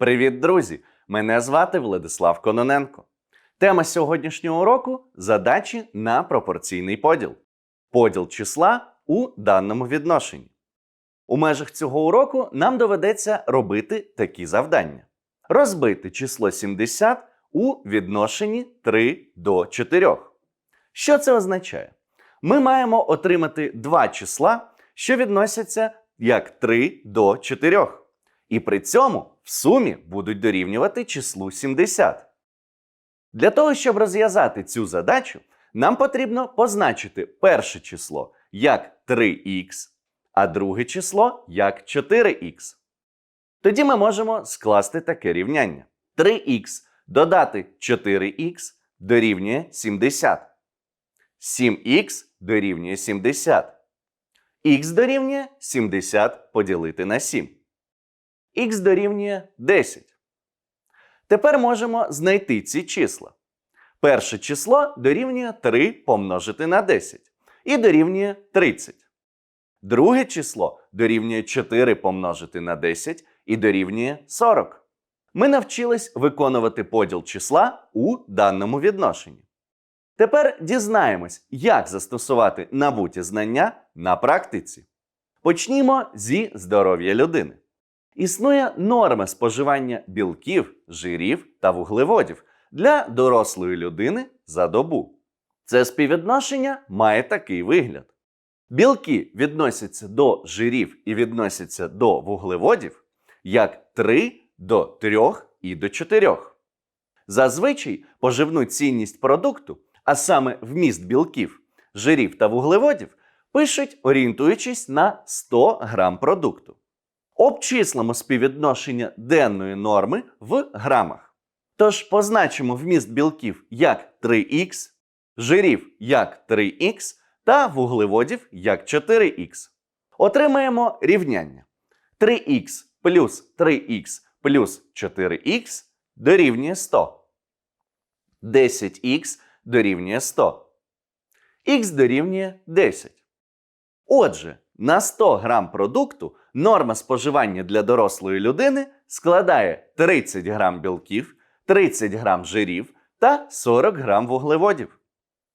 Привіт, друзі! Мене звати Владислав Кононенко. Тема сьогоднішнього уроку задачі на пропорційний поділ. Поділ числа у даному відношенні. У межах цього уроку нам доведеться робити такі завдання: розбити число 70 у відношенні 3 до 4. Що це означає? Ми маємо отримати два числа, що відносяться як 3 до 4. І при цьому в сумі будуть дорівнювати числу 70. Для того, щоб розв'язати цю задачу, нам потрібно позначити перше число як 3х, а друге число як 4х. Тоді ми можемо скласти таке рівняння: 3х додати 4х дорівнює 70. 7х дорівнює 70. Х дорівнює 70 поділити на 7. Х дорівнює 10. Тепер можемо знайти ці числа. Перше число дорівнює 3 помножити на 10 і дорівнює 30. Друге число дорівнює 4 помножити на 10 і дорівнює 40. Ми навчились виконувати поділ числа у даному відношенні. Тепер дізнаємось, як застосувати набуті знання на практиці. Почнімо зі здоров'я людини. Існує норма споживання білків, жирів та вуглеводів для дорослої людини за добу. Це співвідношення має такий вигляд: білки відносяться до жирів і відносяться до вуглеводів як 3 до 3 і до 4. Зазвичай поживну цінність продукту, а саме вміст білків, жирів та вуглеводів, пишуть орієнтуючись на 100 грам продукту. Обчислимо співвідношення денної норми в грамах. Тож позначимо вміст білків як 3х, жирів як 3х та вуглеводів як 4х. Отримаємо рівняння. 3х плюс 3х плюс 4х дорівнює 100. 10х дорівнює 100. Х дорівнює 10. Отже, на 100 грам продукту норма споживання для дорослої людини складає 30 грам білків, 30 грам жирів та 40 грам вуглеводів.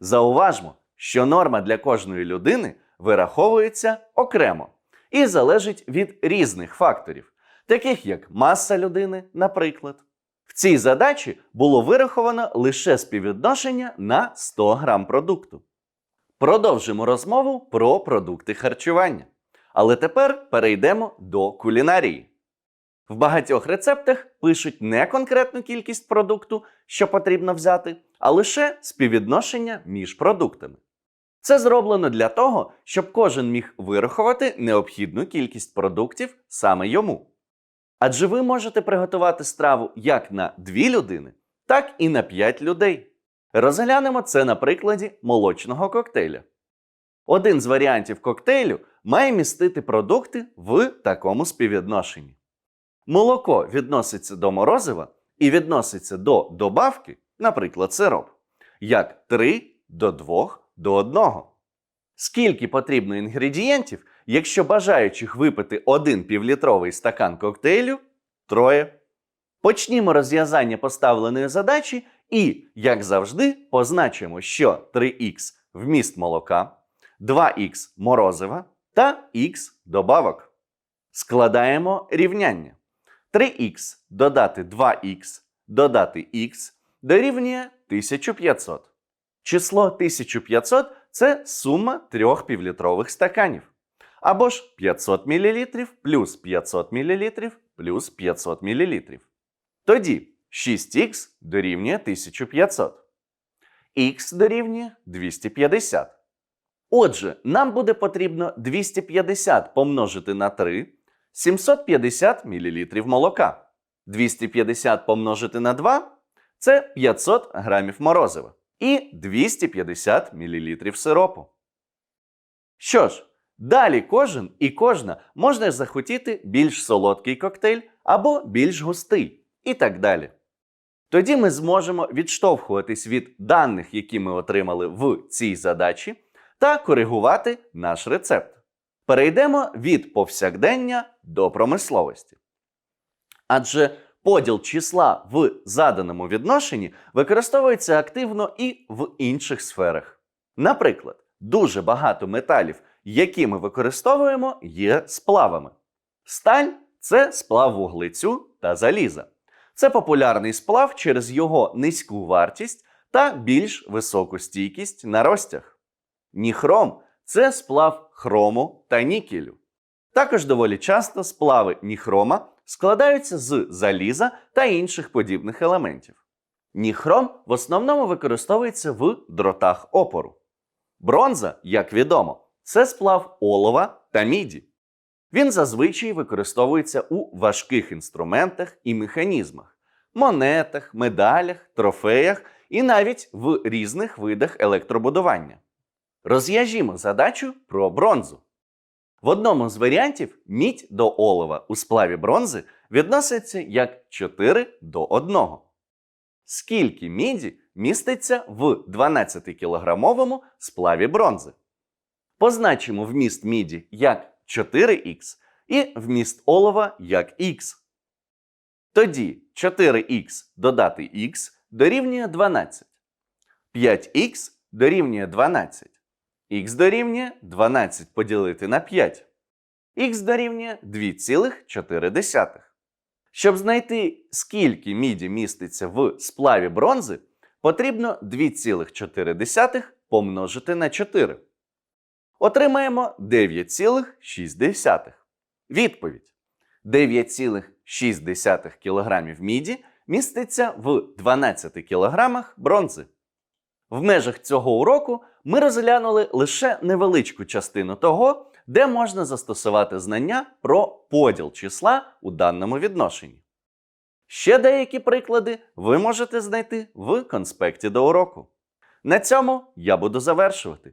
Зауважмо, що норма для кожної людини вираховується окремо і залежить від різних факторів, таких як маса людини, наприклад. В цій задачі було вираховано лише співвідношення на 100 грам продукту. Продовжимо розмову про продукти харчування. Але тепер перейдемо до кулінарії. В багатьох рецептах пишуть не конкретну кількість продукту, що потрібно взяти, а лише співвідношення між продуктами. Це зроблено для того, щоб кожен міг вирахувати необхідну кількість продуктів саме йому. Адже ви можете приготувати страву як на 2 людини, так і на 5 людей. Розглянемо це на прикладі молочного коктейля. Один з варіантів коктейлю має містити продукти в такому співвідношенні. Молоко відноситься до морозива і відноситься до добавки, наприклад, сироп, як 3 до 2 до 1. Скільки потрібно інгредієнтів, якщо бажаючих випити один півлітровий стакан коктейлю троє. Почнімо розв'язання поставленої задачі і, як завжди, позначимо, що 3х вміст молока, 2х морозива та х добавок. Складаємо рівняння. 3х додати 2х додати х дорівнює 1500. Число 1500 це сума трьох півлітрових стаканів. Або ж 500 мл плюс 500 мл плюс 500 мл. Тоді 6х дорівнює 1500. Х дорівнює 250. Отже, нам буде потрібно 250 помножити на 3 750 мл молока. 250 помножити на 2 це 500 грамів морозива. І 250 мл сиропу. Що ж, далі кожен і кожна може захотіти більш солодкий коктейль або більш густий, і так далі. Тоді ми зможемо відштовхуватись від даних, які ми отримали в цій задачі, та коригувати наш рецепт. Перейдемо від повсякдення до промисловості. Адже Поділ числа в заданому відношенні використовується активно і в інших сферах. Наприклад, дуже багато металів, які ми використовуємо, є сплавами. Сталь це сплав вуглецю та заліза. Це популярний сплав через його низьку вартість та більш високу стійкість на розтяг. Ніхром це сплав хрому та нікелю. Також доволі часто сплави ніхрома складаються з заліза та інших подібних елементів. Ніхром в основному використовується в дротах опору. Бронза, як відомо, це сплав олова та міді. Він зазвичай використовується у важких інструментах і механізмах, монетах, медалях, трофеях і навіть в різних видах електробудування. Розв'яжімо задачу про бронзу. В одному з варіантів мідь до олова у сплаві бронзи відноситься як 4 до 1. Скільки міді міститься в 12-кілограмовому сплаві бронзи? Позначимо вміст міді як 4х і вміст олова як х. Тоді 4х додати х дорівнює 12. 5х дорівнює 12. Х дорівнює 12 поділити на 5. Х дорівнює 2,4. Щоб знайти, скільки міді міститься в сплаві бронзи, потрібно 2,4 помножити на 4. Отримаємо 9,6. Відповідь: 9,6 кг міді міститься в 12 кг бронзи. В межах цього уроку ми розглянули лише невеличку частину того, де можна застосувати знання про поділ числа у даному відношенні. Ще деякі приклади ви можете знайти в конспекті до уроку. На цьому я буду завершувати.